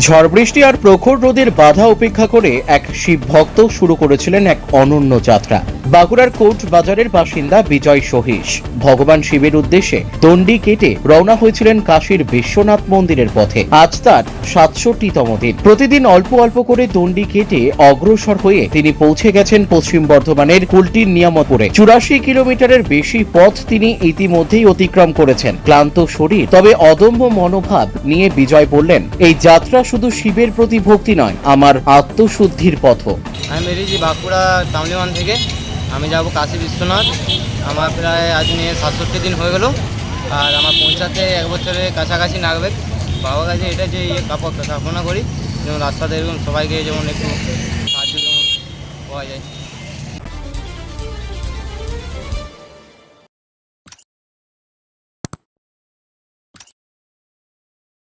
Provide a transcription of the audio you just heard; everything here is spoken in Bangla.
ঝড় বৃষ্টি আর প্রখর রোদের বাধা উপেক্ষা করে এক শিব ভক্ত শুরু করেছিলেন এক অনন্য যাত্রা। বাঁকুড়ার কোর্ট বাজারের বাসিন্দা বিজয় সহিস ভগবান শিবের উদ্দেশ্যে দণ্ডি কেটে রওনা হয়েছিলেন কাশীর বিশ্বনাথ মন্দিরের পথে। আজ তার সাতষট্টিতম দিন। প্রতিদিন অল্প অল্প করে দণ্ডি কেটে অগ্রসর হয়ে তিনি পৌঁছে গেছেন পশ্চিম বর্ধমানের কুলটির নিয়ামতপুরে। চুরাশি কিলোমিটারের বেশি পথ তিনি ইতিমধ্যেই অতিক্রম করেছেন। ক্লান্ত শরীর, তবে অদম্য মনোভাব নিয়ে বিজয় বললেন, এই যাত্রা শুধু শিবের প্রতি ভক্তি নয়, আমার আত্মশুদ্ধির পথ আমি বেরিয়েছি বাঁকুড়া তামলিমান থেকে। আমি যাব কাশী বিশ্বনাথ। আমার প্রায় আজ নিয়ে সাতষট্টি দিন হয়ে গেল। আর আমার পৌঁছাতে এক বছরের কাছাকাছি লাগবে বাবার কাছে এটা যে ইয়ে কাপড় কাপনা করি, যেমন রাস্তাতে এরকম সবাইকে যেমন একটু